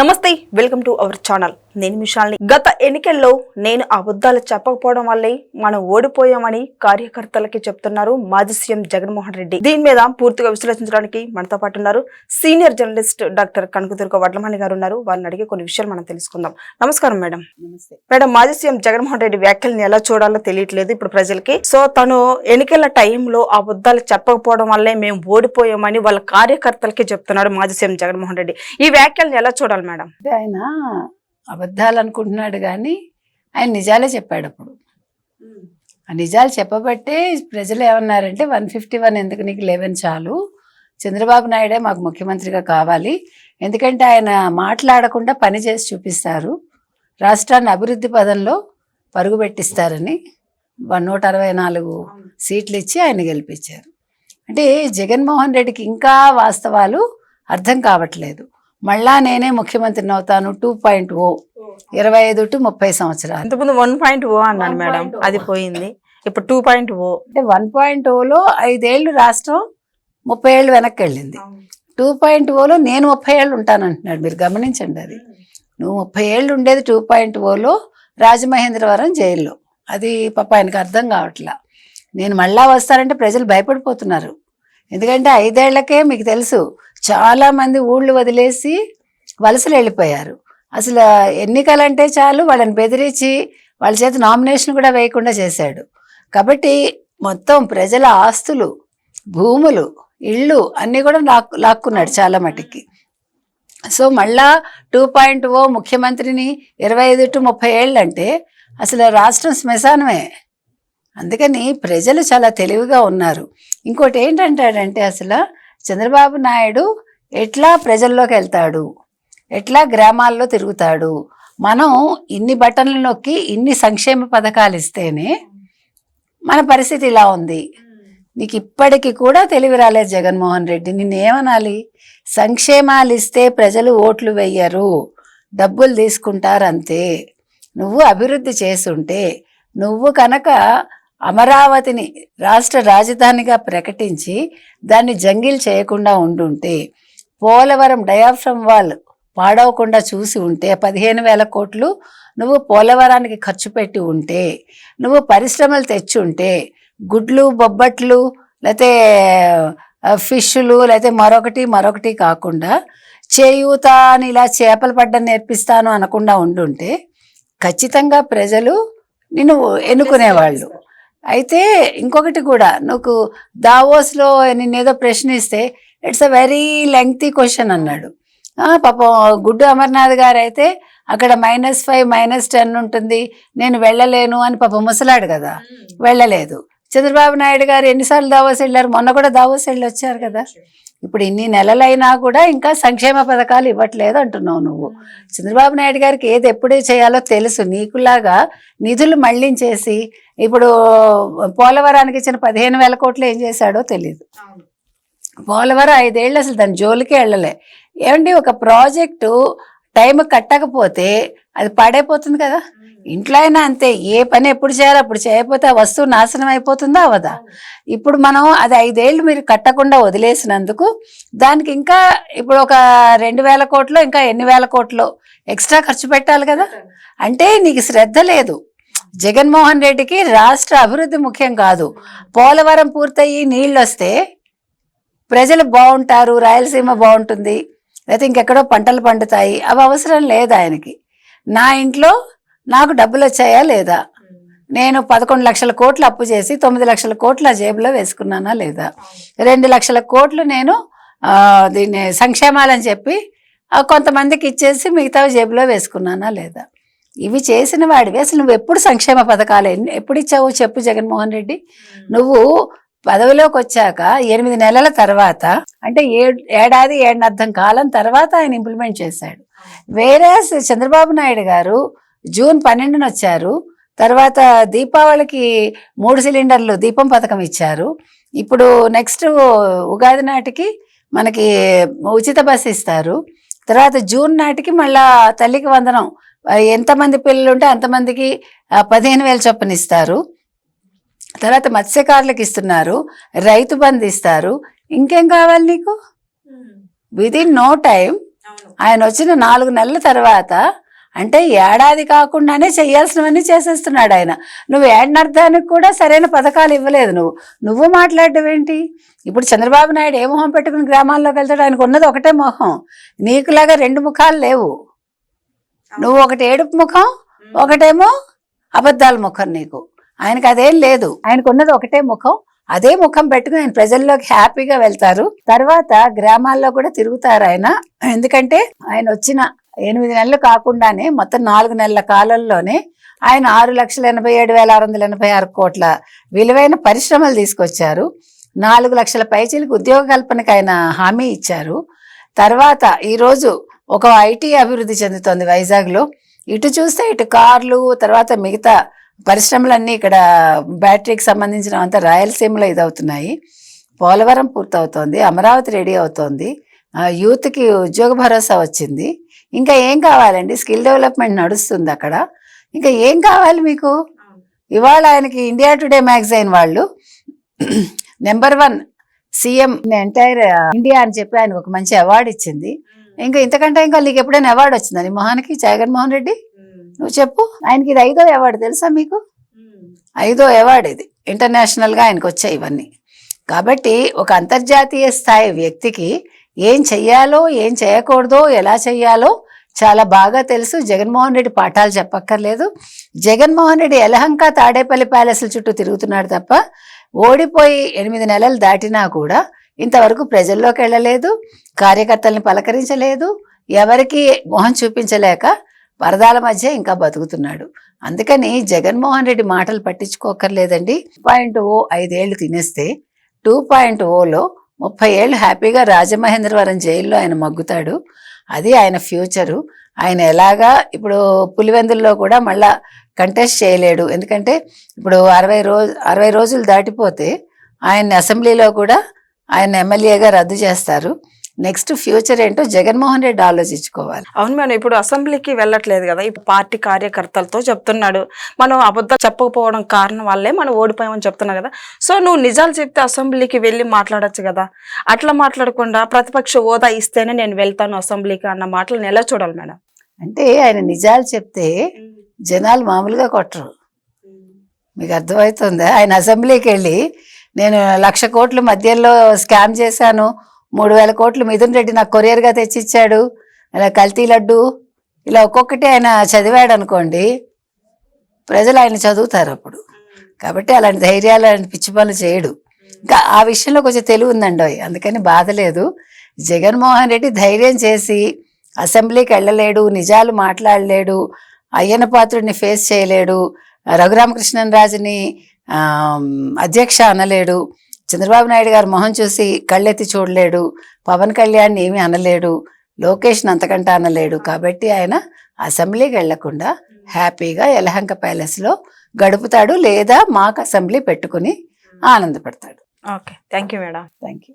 నమస్తే welcome to our channel. నేను మిషాల్ని. గత ఎన్నికల్లో నేను అబద్ధాలు చెప్పకపోవడం వల్లే మనం ఓడిపోయామని కార్యకర్తలకి చెప్తున్నారు మాజీ సీఎం జగన్మోహన్ రెడ్డి. దీని మీద పూర్తిగా విశ్లేషించడానికి మనతో పాటు ఉన్నారు senior journalist doctor Kanakadurga Vadlamani గారు ఉన్నారు. వారిని అడిగి కొన్ని విషయాలు మనం తెలుసుకుందాం. నమస్కారం మేడం. నమస్తే. మేడం మాజీ సీఎం జగన్మోహన్ రెడ్డి వ్యాఖ్యల్ని ఎలా చూడాలో తెలియట్లేదు ఇప్పుడు ప్రజలకి. సో తను ఎన్నికల టైంలో అబద్ధాలు చెప్పకపోవడం వల్లే మేము ఓడిపోయామని వాళ్ళ కార్యకర్తలకి చెప్తున్నాడు మాజీ సీఎం జగన్మోహన్ రెడ్డి. ఈ వ్యాఖ్యల్ని ఎలా చూడాలి మేడం. అంటే ఆయన అబద్ధాలు అనుకుంటున్నాడు కానీ ఆయన నిజాలే చెప్పాడు అప్పుడు. ఆ నిజాలు చెప్పబట్టే ప్రజలు ఏమన్నారంటే వన్ ఫిఫ్టీ వన్ ఎందుకు నీకు లెవెన్ చాలు? చంద్రబాబు నాయుడే మాకు ముఖ్యమంత్రిగా కావాలి. ఎందుకంటే ఆయన మాట్లాడకుండా పని చేసి చూపిస్తారు. రాష్ట్రాన్ని అభివృద్ధి పదంలో పరుగు పెట్టిస్తారని వన్ నూట అరవై నాలుగు సీట్లు ఇచ్చి ఆయన గెలిపించారు. అంటే జగన్మోహన్ రెడ్డికి ఇంకా వాస్తవాలు అర్థం కావట్లేదు. మళ్ళా నేనే ముఖ్యమంత్రిని అవుతాను టూ పాయింట్ ఓ ఇరవై ఐదు టు ముప్పై సంవత్సరాలు. ఇంతకుముందు వన్ పాయింట్ ఓ అన్నాను మేడం 1.0. అది పోయింది. ఇప్పుడు టూ పాయింట్ ఓ. అంటే వన్ పాయింట్ ఓలో ఐదేళ్ళు రాష్ట్రం ముప్పై ఏళ్ళు వెనక్కి వెళ్ళింది. టూ పాయింట్ ఓలో నేను ముప్పై ఏళ్ళు ఉంటానంటున్నాడు మీరు గమనించండి అది. నువ్వు ముప్పై ఏళ్ళు ఉండేది టూ పాయింట్ ఓలో రాజమహేంద్రవరం జైల్లో. అది పాప ఆయనకు అర్థం కావట్లా. నేను మళ్ళా వస్తానంటే ప్రజలు భయపడిపోతున్నారు. ఎందుకంటే ఐదేళ్ళకే మీకు తెలుసు చాలామంది ఊళ్ళు వదిలేసి వలసలు వెళ్ళిపోయారు. అసలు ఎన్నికలంటే చాలు వాళ్ళని బెదిరించి వాళ్ళ చేత నామినేషన్ కూడా వేయకుండా చేశాడు. కాబట్టి మొత్తం ప్రజల ఆస్తులు భూములు ఇళ్ళు అన్నీ కూడా లాక్కు లాక్కున్నాడు చాలా మటుకి. సో మళ్ళా టూ పాయింట్ ఓ ముఖ్యమంత్రిని ఇరవై ఐదు టు ముప్పై ఏళ్ళు అంటే అసలు రాష్ట్రం శ్మశానమే. అందుకని ప్రజలు చాలా తెలివిగా ఉన్నారు. ఇంకోటి ఏంటంటాడంటే అసలు చంద్రబాబు నాయుడు ఎట్లా ప్రజల్లోకి వెళ్తాడు? ఎట్లా గ్రామాల్లో తిరుగుతాడు? మనం ఇన్ని బటన్లు నొక్కి ఇన్ని సంక్షేమ పథకాలు ఇస్తేనే మన పరిస్థితి ఇలా ఉంది. నీకు ఇప్పటికీ కూడా తెలివి రాలేదు జగన్మోహన్ రెడ్డి. నిన్నేమనాలి? సంక్షేమాలు ఇస్తే ప్రజలు ఓట్లు వెయ్యరు. డబ్బులు తీసుకుంటారు అంతే నువ్వు అభివృద్ధి చేసుంటే నువ్వు కనుక అమరావతిని రాష్ట్ర రాజధానిగా ప్రకటించి దాన్ని జంగిల్ చేయకుండా ఉండుంటే పోలవరం డయాఫ్రమ్ వాల్ పాడవకుండా చూసి ఉంటే పదిహేను వేల కోట్లు నువ్వు పోలవరానికి ఖర్చు పెట్టి ఉంటే నువ్వు పరిశ్రమలు తెచ్చి ఉంటే గుడ్లు బొబ్బట్లు లేకపోతే ఫిష్లు లేకపోతే మరొకటి మరొకటి కాకుండా చేయూత అని ఇలా చేపలు పడ్డ నేర్పిస్తాను అనకుండా ఉండుంటే ఖచ్చితంగా ప్రజలు నిన్ను ఎన్నుకునేవాళ్ళు. అయితే ఇంకొకటి కూడా నువ్వు దావోస్లో నిన్నేదో ప్రశ్నిస్తే it's a very lengthy question అన్నాడు. పాపం గుడ్డు అమర్నాథ్ గారు అయితే అక్కడ మైనస్ ఫైవ్ మైనస్ టెన్ ఉంటుంది నేను వెళ్ళలేను అని పాపం ముసలాడు కదా. వెళ్ళలేదు. చంద్రబాబు నాయుడు గారు ఎన్నిసార్లు దావోస్ వెళ్ళారు? మొన్న కూడా దావోస్ వెళ్ళి వచ్చారు కదా. ఇప్పుడు ఇన్ని నెలలైనా కూడా ఇంకా సంక్షేమ పథకాలు ఇవ్వట్లేదు అంటున్నావు నువ్వు. చంద్రబాబు నాయుడు గారికి ఏది ఎప్పుడే చేయాలో తెలుసు. నీకులాగా నిధులు మళ్ళించేసి ఇప్పుడు పోలవరానికి ఇచ్చిన పదిహేను వేల కోట్లు ఏం చేశాడో తెలియదు పోలవరం ఐదేళ్ళు అసలు దాని జోలికే వెళ్ళలే. ఏమండి ఒక ప్రాజెక్టు టైం కట్టకపోతే అది పాడైపోతుంది కదా. ఇంట్లో అయినా అంతే ఏ పని ఎప్పుడు చేయాలో అప్పుడు చేయకపోతే ఆ వస్తువు నాశనం అయిపోతుందా అవదా? ఇప్పుడు మనం అది ఐదేళ్ళు మీరు కట్టకుండా వదిలేసినందుకు దానికి ఇంకా ఇప్పుడు ఒక రెండు వేల కోట్లు ఇంకా ఎన్ని వేల కోట్లు ఎక్స్ట్రా ఖర్చు పెట్టాలి కదా? అంటే నీకు శ్రద్ధ లేదు. జగన్మోహన్ రెడ్డికి రాష్ట్ర అభివృద్ధి ముఖ్యం కాదు. పోలవరం పూర్తయి నీళ్ళు వస్తే ప్రజలు బాగుంటారు రాయలసీమ బాగుంటుంది లేకపోతే ఇంకెక్కడో పంటలు పండుతాయి అవి అవసరం లేదు ఆయనకి. నా ఇంట్లో నాకు డబ్బులు వచ్చాయా లేదా? నేను పదకొండు లక్షల కోట్లు అప్పు చేసి తొమ్మిది లక్షల కోట్లు ఆ జేబులో వేసుకున్నానా లేదా? రెండు లక్షల కోట్లు నేను దీన్ని సంక్షేమాలని చెప్పి కొంతమందికి ఇచ్చేసి మిగతా జేబులో వేసుకున్నానా లేదా? ఇవి చేసిన వాడివి. అసలు నువ్వు ఎప్పుడు సంక్షేమ పథకాలు ఎన్ని- ఎప్పుడు ఇచ్చావు చెప్పు జగన్మోహన్ రెడ్డి? నువ్వు పదవిలోకి వచ్చాక ఎనిమిది నెలల తర్వాత అంటే ఏడు ఏడాది ఏడనర్థం కాలం తర్వాత ఆయన ఇంప్లిమెంట్ చేశాడు. వేరే చంద్రబాబు నాయుడు గారు జూన్ పన్నెండున వచ్చారు. తర్వాత దీపావళికి మూడు సిలిండర్లు దీపం పథకం ఇచ్చారు. ఇప్పుడు నెక్స్ట్ ఉగాది నాటికి మనకి ఉచిత బస్సు ఇస్తారు. తర్వాత జూన్ నాటికి మళ్ళా తల్లికి వందనం. ఎంతమంది పిల్లలు ఉంటే అంతమందికి పదిహేను వేల చొప్పున ఇస్తారు. తర్వాత మత్స్యకారులకు ఇస్తున్నారు. రైతు బంధు ఇస్తారు. ఇంకేం కావాలి నీకు? విత్ ఇన్ నో టైం ఆయన వచ్చిన నాలుగు నెలల తర్వాత అంటే ఏడాది కాకుండానే చేయాల్సినవన్నీ చేసేస్తున్నాడు ఆయన. నువ్వు ఏడనర్థానికి కూడా సరైన పథకాలు ఇవ్వలేదు నువ్వు. నువ్వు మాట్లాడడం ఏంటి ఇప్పుడు చంద్రబాబు నాయుడు ఏ మొహం పెట్టుకుని గ్రామాల్లోకి వెళ్తాడు ఆయనకు ఉన్నది ఒకటే మొహం. నీకులాగా రెండు ముఖాలు లేవు. నువ్వు ఒకటి ఏడుపు ముఖం ఒకటేమో అబద్ధాల ముఖం నీకు. ఆయనకు అదేం లేదు. ఆయనకు ఉన్నది ఒకటే ముఖం. అదే ముఖం పెట్టుకుని ఆయన ప్రజల్లోకి హ్యాపీగా వెళ్తారు. తర్వాత గ్రామాల్లో కూడా తిరుగుతారు ఆయన. ఎందుకంటే ఆయన వచ్చిన ఎనిమిది నెలలు కాకుండానే మొత్తం నాలుగు నెలల కాలంలోనే ఆయన ఆరు లక్షల ఎనభై ఏడు వేల ఆరు వందల ఎనభై ఆరు కోట్ల విలువైన పరిశ్రమలు తీసుకొచ్చారు. నాలుగు లక్షల పైచీలకు ఉద్యోగ కల్పనకు ఆయన హామీ ఇచ్చారు. తర్వాత ఈరోజు ఒక ఐటీ అభివృద్ధి చెందుతోంది వైజాగ్లో. ఇటు చూస్తే ఇటు కార్లు తర్వాత మిగతా పరిశ్రమలన్నీ ఇక్కడ బ్యాటరీకి సంబంధించిన అంతా రాయలసీమలో ఇదవుతున్నాయి. పోలవరం పూర్తవుతోంది అమరావతి రెడీ అవుతోంది. ఆ, యూత్కి ఉద్యోగ భరోసా వచ్చింది. ఇంకా ఏం కావాలండి? స్కిల్ డెవలప్మెంట్ నడుస్తుంది అక్కడ. ఇంకా ఏం కావాలి మీకు? ఇవాళ ఆయనకి ఇండియా టుడే మ్యాగజైన్ వాళ్ళు. Number one CM entire India అని చెప్పి ఆయనకు ఒక మంచి అవార్డు ఇచ్చింది. ఇంకా ఇంతకంటే ఇంకా నీకు ఎప్పుడైనా అవార్డు వచ్చిందని మొహానికి? జగన్మోహన్ రెడ్డి? నువ్వు చెప్పు. ఆయనకి ఇది ఐదో అవార్డు తెలుసా మీకు? ఐదో అవార్డు ఇది. ఇంటర్నేషనల్గా ఆయనకు వచ్చాయి ఇవన్నీ. కాబట్టి ఒక అంతర్జాతీయ స్థాయి వ్యక్తికి ఏం చెయ్యాలో ఏం చేయకూడదో ఎలా చెయ్యాలో చాలా బాగా తెలుసు. జగన్మోహన్ రెడ్డి పాఠాలు చెప్పక్కర్లేదు. జగన్మోహన్ రెడ్డి ఎలహంక తాడేపల్లి ప్యాలెస్ల చుట్టూ తిరుగుతున్నాడు తప్ప ఓడిపోయి ఎనిమిది నెలలు దాటినా కూడా ఇంతవరకు ప్రజల్లోకి వెళ్ళలేదు. కార్యకర్తల్ని పలకరించలేదు. ఎవరికి మొహం చూపించలేక వరదాల మధ్య ఇంకా బతుకుతున్నాడు. అందుకని జగన్మోహన్ రెడ్డి మాటలు పట్టించుకోకర్లేదండి పాయింట్ ఓ ఐదేళ్ళు తినేస్తే టూ పాయింట్ ఓలో ముప్పై ఏళ్ళు హ్యాపీగా రాజమహేంద్రవరం జైల్లో ఆయన మగ్గుతాడు. అది ఆయన ఫ్యూచరు. ఆయన ఎలాగా ఇప్పుడు పులివెందుల్లో కూడా మళ్ళా కంటెస్ట్ చేయలేడు. ఎందుకంటే ఇప్పుడు అరవై రోజు అరవై రోజులు దాటిపోతే ఆయన అసెంబ్లీలో కూడా ఆయన ఎమ్మెల్యేగా రద్దు చేస్తారు. నెక్స్ట్ ఫ్యూచర్ ఏంటో జగన్మోహన్ రెడ్డి ఆలోచించుకోవాలి. అవును మేడం ఇప్పుడు అసెంబ్లీకి వెళ్ళట్లేదు కదా ఇప్పుడు పార్టీ కార్యకర్తలతో చెప్తున్నాడు. మనం అబద్ధాలు చెప్పకపోవడం కారణం వల్లే మనం ఓడిపోయామని చెప్తున్నావు కదా. సో నువ్వు నిజాలు చెప్తే అసెంబ్లీకి వెళ్ళి మాట్లాడొచ్చు కదా. అట్లా మాట్లాడకుండా ప్రతిపక్ష హోదా ఇస్తేనే నేను వెళ్తాను అసెంబ్లీకి అన్న మాటలను ఎలా చూడాలి మేడం. అంటే ఆయన నిజాలు చెప్తే జనాలు మామూలుగా కొట్టరు. మీకు అర్థమవుతుందా? ఆయన అసెంబ్లీకి వెళ్ళి నేను లక్ష కోట్ల మధ్యలో స్కామ్ చేశాను మూడు వేల కోట్లు మిథున్ రెడ్డి నాకు కొరియర్గా తెచ్చిచ్చాడు. ఇలా కల్తీ లడ్డు ఇలా ఒక్కొక్కటి ఆయన చదివాడు అనుకోండి. ప్రజలు ఆయన చదువుతారు అప్పుడు. కాబట్టి అలాంటి ధైర్యాలు అలాంటి పిచ్చి పనులు చేయడు. ఇంకా ఆ విషయంలో కొంచెం తెలివి ఉందండి అందుకని బాధ లేదు. జగన్మోహన్ రెడ్డి ధైర్యం చేసి అసెంబ్లీకి వెళ్ళలేడు నిజాలు మాట్లాడలేడు అయ్యన్న పాత్రుడిని ఫేస్ చేయలేడు రఘురామకృష్ణన్ రాజుని అధ్యక్ష అనలేడు. చంద్రబాబు నాయుడు గారు మొహం చూసి కళ్ళెత్తి చూడలేడు. పవన్ కళ్యాణ్ ఏమీ అనలేడు. లోకేష్ని అంతకంటే అనలేడు. కాబట్టి ఆయన అసెంబ్లీకి వెళ్ళకుండా హ్యాపీగా యలహంక ప్యాలెస్లో గడుపుతాడు లేదా మాకు అసెంబ్లీ పెట్టుకుని ఆనందపడతాడు. Okay. Thank you madam. Thank you